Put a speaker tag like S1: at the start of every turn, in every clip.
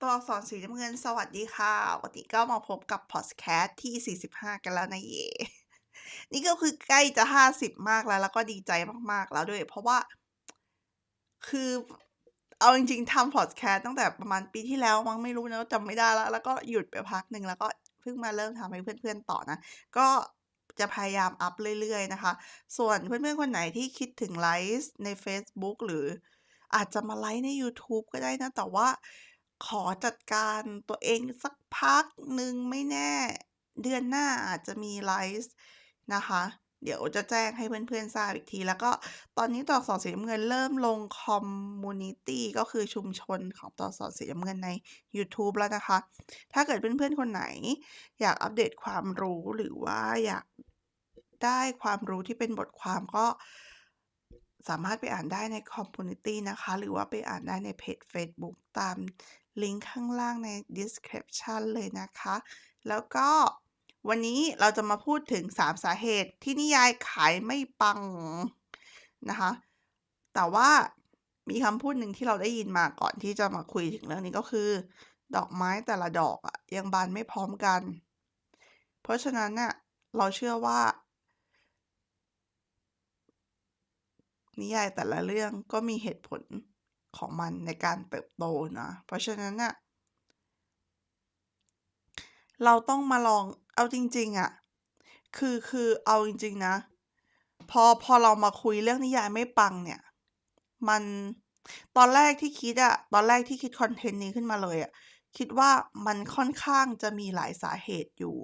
S1: ตัวอักษรสีน้ำเงินสวัสดีค่ะ วันนี้ก็มาพบกับพอดแคสต์ที่ 45 กันแล้วนะเย นี่ก็คือใกล้จะ 50 มากแล้ว แล้วก็ดีใจมาก ๆ แล้วด้วย เพราะว่า คือเอาจริง ๆทำพอดแคสต์ตั้งแต่ประมาณปีที่แล้วมั้งไม่รู้นะจำไม่ได้แล้ว แล้วก็หยุดไปพักหนึ่งแล้วก็เพิ่งมาเริ่มทำให้เพื่อนๆต่อนะ ก็จะพยายามอัปเรื่อย ๆ นะคะ ส่วนเพื่อนๆคนไหนที่คิดถึงไลฟ์ในเฟซบุ๊กหรืออาจจะมาไลฟ์ในยูทูบก็ได้นะ แต่ว่า ขอจัดการตัวเองสักพักหนึ่งไม่แน่ เดือนหน้าอาจจะมีไลฟ์นะคะ เดี๋ยวจะแจ้งให้เพื่อนๆทราบอีกที แล้วก็ตอนนี้ตัวอักษรสีน้ำเงินเริ่มลงคอมมูนิตี้ก็คือชุมชนของตัวอักษรสีน้ำเงินในยูทูบแล้วนะคะ ถ้าเกิดเพื่อนๆคนไหน อยากอัปเดตความรู้หรือว่าอยากได้ความรู้ที่เป็นบทความก็สามารถไปอ่านได้ในคอมมูนิตี้นะคะ หรือว่าไปอ่านได้ในเพจเฟซบุ๊กตาม ลิงก์ข้างล่างใน description เลยนะคะ แล้วก็วันนี้เราจะมาพูดถึง 3 สาเหตุที่นิยายขายไม่ปังนะคะ แต่ว่ามีคำพูดหนึ่งที่เราได้ยินมาก่อนที่จะมาคุยถึงเรื่องนี้ก็คือ ดอกไม้แต่ละดอกอะยังบานไม่พร้อมกัน เพราะฉะนั้นน่ะเราเชื่อว่า นิยายแต่ละเรื่องก็มีเหตุผล ของมันในการเติบโตนะ เพราะฉะนั้นน่ะเราต้องมาลองเอาจริง ๆอะคือคือเอาจริง ๆ นะ พอพอเรามาคุยเรื่องนิยายไม่ปังเนี่ย มันตอนแรกที่คิดอะตอนแรกที่คิดคอนเทนต์นี้ขึ้นมาเลยอะคิดว่ามันค่อนข้างจะมีหลายสาเหตุอยู่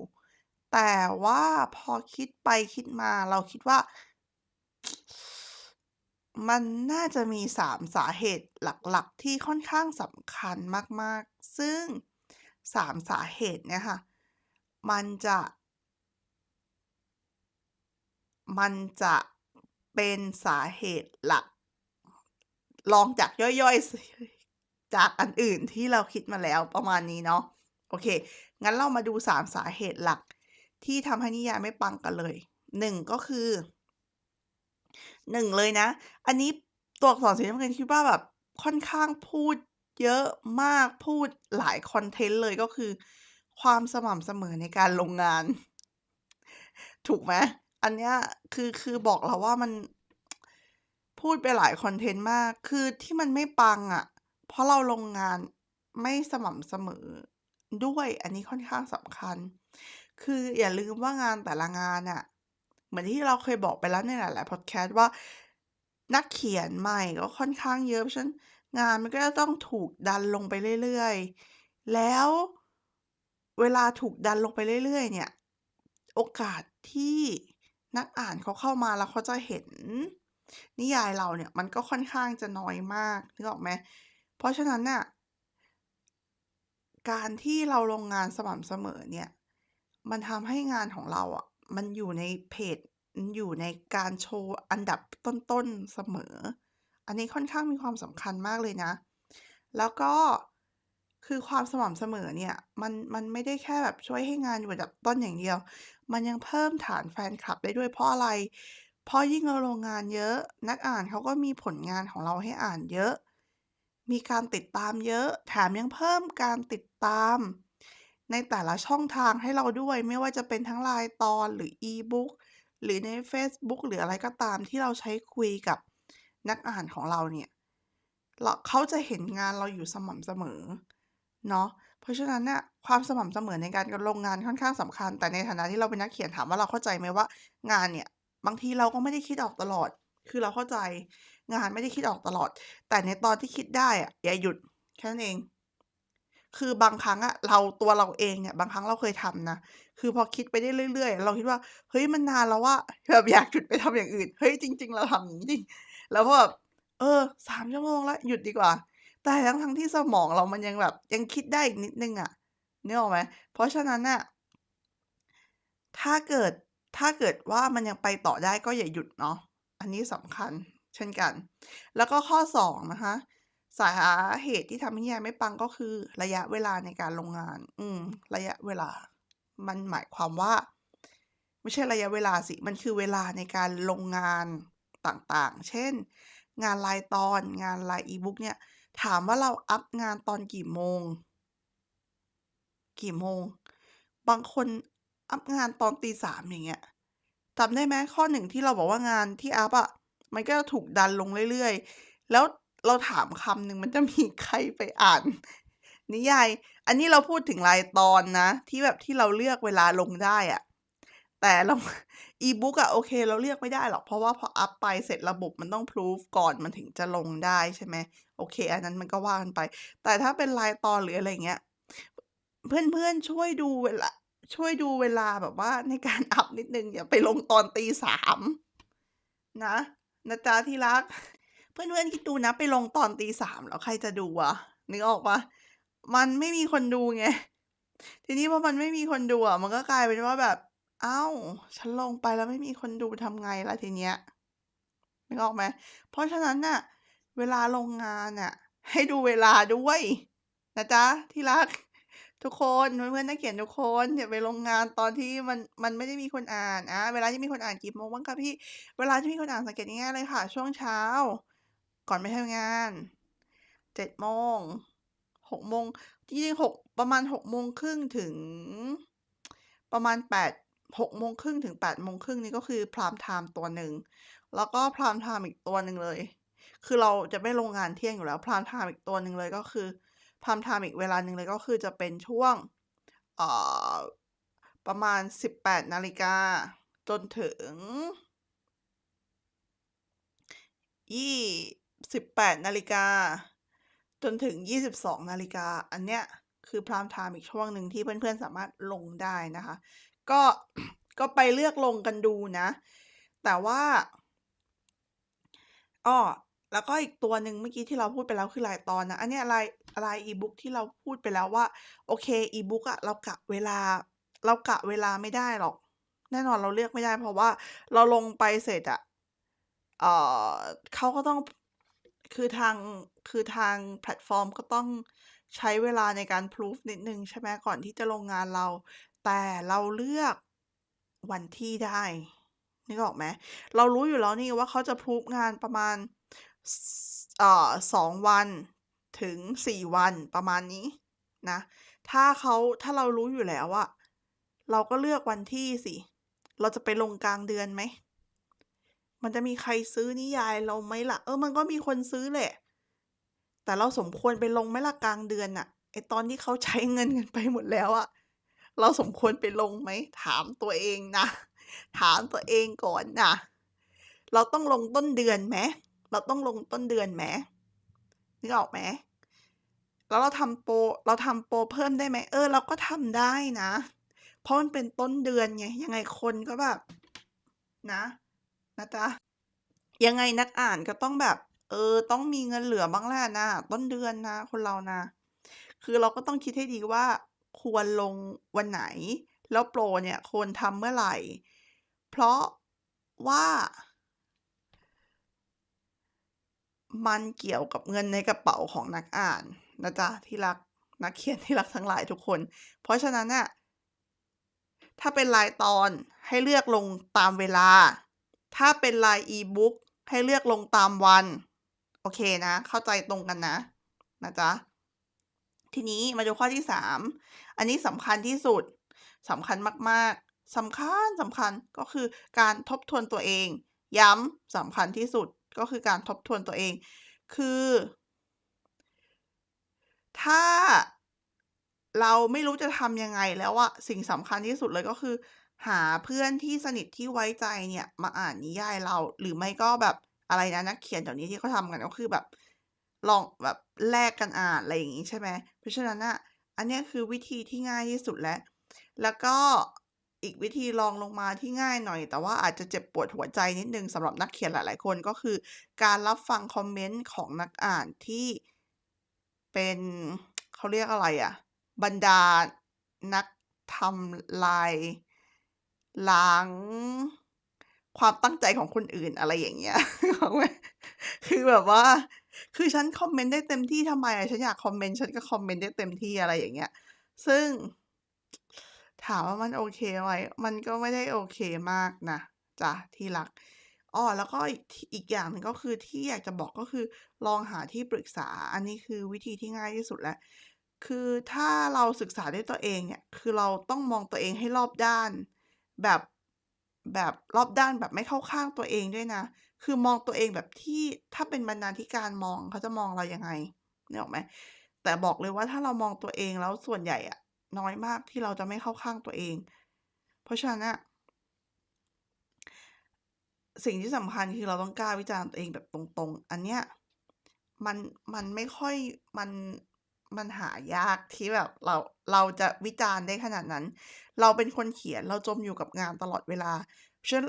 S1: แต่ว่าพอคิดไปคิดมาเราคิดว่า มันน่าจะมี 3 สาเหตุหลักๆ ที่ค่อนข้างสำคัญมากๆ ซึ่ง 3 สาเหตุเนี่ยค่ะ มันจะ มันจะเป็นสาเหตุหลักรองจากย่อยๆ จากอันอื่นที่เราคิดมาแล้วประมาณนี้เนาะ โอเค งั้นเรามาดู 3 สาเหตุหลัก ที่ทำให้นิยายไม่ปังกันเลย 1 ก็คือ 1เลยนะ อันนี้ตัวอักษรสีน้ำเงินคิดว่าแบบค่อนข้างพูดเยอะมากพูดหลายคอนเทนต์เลยก็คือ ความสม่ำเสมอในการลงงาน ถูกไหมอันเนี้ยคือคือบอกเราว่ามันพูดไปหลายคอนเทนต์มาก คือที่มันไม่ปังอะเพราะเราลงงานไม่สม่ำเสมอด้วย อันนี้ค่อนข้างสำคัญ คืออย่าลืมว่างานแต่ละงานน่ะ เหมือนที่เราเคยบอกไปแล้วในหลายๆพอดแคสต์ว่านักเขียนใหม่ก็ค่อนข้างเยอะเพราะฉะนั้นงานมันก็จะต้องถูกดันลงไปเรื่อยๆ แล้วเวลาถูกดันลงไปเรื่อยๆ เนี่ย โอกาสที่นักอ่านเขาเข้ามาแล้วเขาจะเห็น นิยายเราเนี่ยมันก็ค่อนข้างจะน้อยมากนึกออกไหมเพราะฉะนั้นน่ะการที่เราลงงานสม่ำเสมอเนี่ย มันทำให้งานของเราอะ มันอยู่ในเพจมันอยู่ในการโชว์อันดับต้นๆเสมอ อันนี้ค่อนข้างมีความสำคัญมากเลยนะ แล้วก็คือความสม่ำเสมอเนี่ยมันมันไม่ได้แค่แบบช่วยให้งานอยู่อันดับต้นอย่างเดียว มันยังเพิ่มฐานแฟนคลับได้ด้วยเพราะอะไร เพราะยิ่งเราลงงานเยอะ นักอ่านเขาก็มีผลงานของเราให้อ่านเยอะ มีการติดตามเยอะ แถมยังเพิ่มการติดตาม ในแต่ละช่องทางให้เราด้วย ไม่ว่าจะเป็นทั้งรายตอนหรือ E-book หรือในเฟซบุ๊กหรืออะไรก็ตามที่เราใช้คุยกับนักอ่านของเราเนี่ยเราเขาจะเห็นงานเราอยู่สม่ำเสมอเนาะเพราะฉะนั้นน่ะความสม่ำเสมอในการลงงานค่อนข้างสำคัญ แต่ในฐานะที่เราเป็นนักเขียนถามว่าเราเข้าใจไหมว่า งานเนี่ยบางทีเราก็ไม่ได้คิดออกตลอด คือเราเข้าใจงานไม่ได้คิดออกตลอด แต่ในตอนที่คิดได้อะอย่าหยุดแค่นั้นเอง คือบางครั้งอะเราตัวเราเองเนี่ยบางครั้งเราเคยทำนะ คือพอคิดไปได้เรื่อยๆ เราคิดว่า เฮ้ยมันนานแล้วอะแบบอยากหยุดไปทำอย่างอื่น เฮ้ยจริง ๆ เราทำอย่างงี้จริง แล้วพอแบบเออ3ชั่วโมงแล้วหยุดดีกว่า แต่ทั้งๆที่สมองเรามันยังแบบยังคิดได้อีกนิดนึงอะนึกออกไหมเพราะฉะนั้นน่ะถ้าเกิดถ้าเกิดว่ามันยังไปต่อได้ก็อย่าหยุดเนาะ อันนี้สำคัญเช่นกัน แล้วก็ข้อ 2 นะคะ สาเหตุที่ทำให้นิยายไม่ปังก็คือ ระยะเวลาในการลงงาน อืม ระยะเวลา มันหมายความว่า ไม่ใช่ระยะเวลาสิ มันคือเวลาในการลงงานต่างๆ เช่น งานรายตอน งานราย E-book เนี่ย ถามว่าเราอัปงานตอนกี่โมง กี่โมง บางคนอัปงานตอนตี3อย่างเงี้ยจำได้ไหมข้อ1ที่เราบอกว่างานที่อัปอะมันก็ถูกดันลงเรื่อยๆ แล้ว เราถามคำหนึ่งมันจะมีใครไปอ่าน นิยาย อันนี้เราพูดถึงรายตอนนะ ที่แบบที่เราเลือกเวลาลงได้อะแต่เราอี-บุ๊กอะโอเค เราเลือกไม่ได้หรอกเพราะว่าพออัปไปเสร็จระบบมันต้อง proof ก่อนมันถึงจะลงได้ใช่ไหมโอเค อันนั้นมันก็ว่ากันไป แต่ถ้าเป็นรายตอนหรืออะไรเงี้ย เพื่อนๆช่วยดูเวลา ช่วยดูเวลาแบบว่าในการอัปนิดนึงอย่าไปลงตอนตี3นะนะจ๊ะที่รัก เพื่อนๆคิดดูนะไปลงตอนตี3แล้วใครจะดูอะนึกออกปล่า?มันไม่มีคนดูไง ทีนี้พอมันไม่มีคนดูอะมันก็กลายเป็นว่าแบบ เอ้า ฉันลงไปแล้วไม่มีคนดูทำไงล่ะทีเนี้ยนึกออกไหมเพราะฉะนั้นน่ะ เวลาลงงานน่ะ ให้ดูเวลาด้วยนะจ๊ะที่รักทุกคนเพื่อนๆนักเขียนทุกคนอย่าไปลงงานตอนที่มันมันไม่ได้มีคนอ่านอาเวลาที่มีคนอ่านกี่โมงบ้างคะพี่?เวลาที่มีคนอ่านสังเกตง่ายๆเลยค่ะ ช่วงเช้า ก่อนไปทำงาน7โมง6โมงจริงๆ6ประมาณ6โมงครึ่งถึง ประมาณ8 6โมงครึ่งถึง8โมงครึ่งนี่ก็คือพร์มไทม์ตัวหนึ่งแล้วก็พร์มไทม์อีกตัวหนึ่งเลย คือเราจะไม่ลงงานเที่ยงอยู่แล้วพร์มไทม์อีกตัวหนึ่งเลยก็คือพร์มไทม์อีกเวลาหนึ่งเลยก็คือจะเป็นช่วงเอ่อประมาณ18นาฬิกาจนถึงยี่ 18นาฬิกาจนถึง 22นาฬิกาอันเนี้ยคือพร์มไทม์อีกช่วงหนึ่งที่เพื่อนๆสามารถลงได้นะคะ ก็ก็ไปเลือกลงกันดูนะ แต่ว่าอ้อแล้วก็อีกตัวหนึ่งเมื่อกี้ที่เราพูดไปแล้วคือรายตอนนะ อันนี้ยรายรายอีบุ๊กที่เราพูดไปแล้วว่า โอเคอีบุ๊กอะเรากะเวลา เรากะเวลาไม่ได้หรอก แน่นอนเราเลือกไม่ได้ เพราะว่าเราลงไปเสร็จอะเออเขาก็ต้อง คือทางคือทางแพลตฟอร์มก็ต้องใช้เวลาในการ proof นิดนึงใช่ไหมก่อนที่จะลงงานเรา แต่เราเลือกวันที่ได้นึกออกไหมเรารู้อยู่แล้วนี่ว่าเขาจะ proof งานประมาณเอ่อ2วันถึง4วันประมาณนี้นะ ถ้าเขาถ้าเรารู้อยู่แล้วอะเราก็เลือกวันที่สิ เราจะไปลงกลางเดือนไหม มันจะมีใครซื้อนิยายเราไหมล่ะ?เออ มันก็มีคนซื้อแหละ แต่เราสมควรไปลงไหมล่ะกลางเดือนน่ะ ไอตอนที่เขาใช้เงินกันไปหมดแล้วอะเราสมควรไปลงไหม?ถามตัวเองนะ ถามตัวเองก่อนนะ เราต้องลงต้นเดือนไหม เราต้องลงต้นเดือนไหมนึกออกไหมแล้วเราทำโปรเราทำโปรเพิ่มได้ไหม?เออ เราก็ทำได้นะ เพราะมันเป็นต้นเดือนไง ยังไงคนก็แบบนะ นะจ๊ะ ยังไงนักอ่านก็ต้องแบบ เออ ต้องมีเงินเหลือบ้างแหละนะ ต้นเดือนนะ คนเรานะ คือเราก็ต้องคิดให้ดีว่าควรลงวันไหน แล้วโปรเนี่ยควรทำเมื่อไหร่ เพราะว่ามันเกี่ยวกับเงินในกระเป๋าของนักอ่านนะจ๊ะที่รักนักเขียนที่รักทั้งหลายทุกคน เพราะฉะนั้นน่ะถ้าเป็นรายตอนให้เลือกลงตามเวลา ถ้าเป็นรายอีบุ๊กให้เลือกลงตามวัน โอเคนะ เข้าใจตรงกันนะ นะจ๊ะ ทีนี้มาดูข้อที่ 3 อันนี้สำคัญที่สุดสำคัญมากๆสำคัญสำคัญก็คือการทบทวนตัวเอง ย้ำสำคัญที่สุดก็คือการทบทวนตัวเอง คือ ถ้าเราไม่รู้จะทำยังไงแล้วอะสิ่งสำคัญที่สุดเลยก็คือ หาเพื่อนที่สนิทที่ไว้ใจเนี่ย มาอ่านนิยายเรา หรือไม่ก็แบบอะไรนะนักเขียนเดี๋ยวนี้ที่เขาทำกันก็คือแบบ ลองแบบแลกกันอ่านอะไรอย่างงี้ใช่ไหมเพราะฉะนั้นน่ะอันนี้คือวิธีที่ง่ายที่สุดแล้ว แล้วก็อีกวิธีรองลงมาที่ง่ายหน่อย แต่ว่าอาจจะเจ็บปวดหัวใจนิดนึงสำหรับนักเขียนหลาย ๆ คนก็คือ การรับฟังคอมเมนต์ของนักอ่านที่เป็นเขาเรียกอะไรอะบรรดานักทำลาย ล้างความตั้งใจของคนอื่นอะไรอย่างเงี้ย คือแบบว่า คือฉันคอมเมนต์ได้เต็มที่ทำไมฉันอยากคอมเมนต์ฉันก็คอมเมนต์ได้เต็มที่อะไรอย่างเงี้ย ซึ่ง ถามว่ามันโอเคไหมมันก็ไม่ได้โอเคมากนะจ๊ะที่รักอ้อแล้วก็อีกอีกอย่างหนึ่งก็คือที่อยากจะบอกก็คือลองหาที่ปรึกษา อันนี้คือวิธีที่ง่ายที่สุดแล้ว คือถ้าเราศึกษาด้วยตัวเองเนี่ย คือเราต้องมองตัวเองให้รอบด้าน แบบแบบรอบด้านแบบไม่เข้าข้างตัวเองด้วยนะ คือมองตัวเองแบบที่ถ้าเป็นบรรณาธิการมองเขาจะมองเรายังไงนึกออไหมแต่บอกเลยว่าถ้าเรามองตัวเองแล้วส่วนใหญ่อะน้อยมากที่เราจะไม่เข้าข้างตัวเอง เพราะฉะนั้นน่ะสิ่งที่สำคัญคือเราต้องกล้าวิจารณ์ตัวเองแบบตรงๆ อันเนี้ยมันมันไม่ค่อยมัน มันหายากที่แบบเราเราจะวิจารณ์ได้ขนาดนั้น เราเป็นคนเขียนเราจมอยู่กับงานตลอดเวลาเพราะฉะนั้น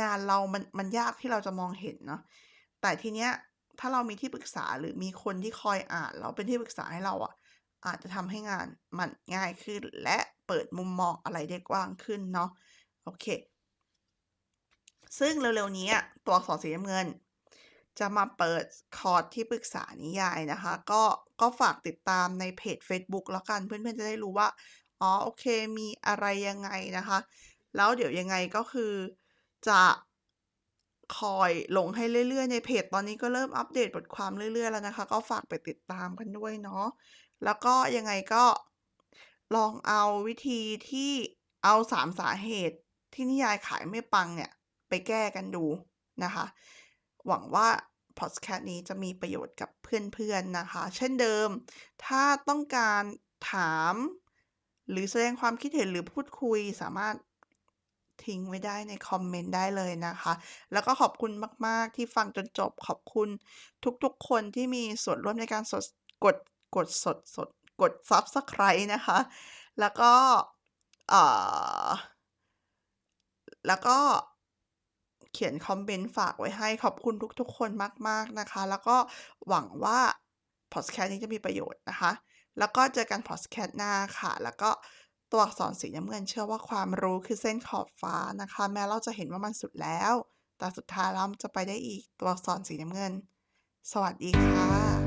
S1: งานเรามันมันยากที่เราจะมองเห็นเนาะแต่ทีเนี้ยถ้าเรามีที่ปรึกษาหรือมีคนที่คอยอ่านแล้วเป็นที่ปรึกษาให้เราอะอาจจะทำให้งานมันง่ายขึ้น และเปิดมุมมองอะไรได้กว้างขึ้นเนาะโอเค ซึ่งเร็วๆนี้อะตัวอักษรสีน้ำเงิน จะมาเปิดคอร์สที่ปรึกษานิยายนะคะ ก็ก็ฝากติดตามในเพจเฟซบุ๊กแล้วกันเพื่อนๆจะได้รู้ว่า อ๋อโอเคมีอะไรยังไงนะคะ แล้วเดี๋ยวยังไงก็คือจะคอยลงให้เรื่อยๆ ในเพจตอนนี้ก็เริ่มอัปเดตบทความเรื่อยๆแล้วนะคะ ก็ฝากไปติดตามกันด้วยเนาะแล้วก็ยังไงก็ลองเอาวิธีที่เอา3สาเหตุที่นิยายขายไม่ปังเนี่ย ไปแก้กันดูนะคะ หวังว่าพอดแคสต์นี้จะมีประโยชน์กับเพื่อนๆนะคะ เช่นเดิม ถ้าต้องการถาม หรือแสดงความคิดเห็นหรือพูดคุยสามารถทิ้งไว้ได้ในคอมเมนต์ได้เลยนะคะ แล้วก็ขอบคุณมาก ๆ ที่ฟังจนจบขอบคุณทุกๆ คนที่มีส่วนร่วมในการสดกดกดสดสดกด Subscribe นะคะ แล้วก็ เอ่อ แล้วก็ เขียนคอมเมนต์ฝากไว้ให้ขอบคุณทุกๆ คนมากๆนะคะ แล้วก็หวังว่าพอดแคสต์นี้จะมีประโยชน์นะคะ แล้วก็เจอกันพอดแคสต์หน้าค่ะ แล้วก็ตัวอักษรสีน้ำเงินเชื่อว่าความรู้คือเส้นขอบฟ้านะคะ แม้เราจะเห็นว่ามันสุดแล้ว แต่สุดท้ายแล้วมันจะไปได้อีกตัวอักษรสีน้ำเงิน สวัสดีค่ะ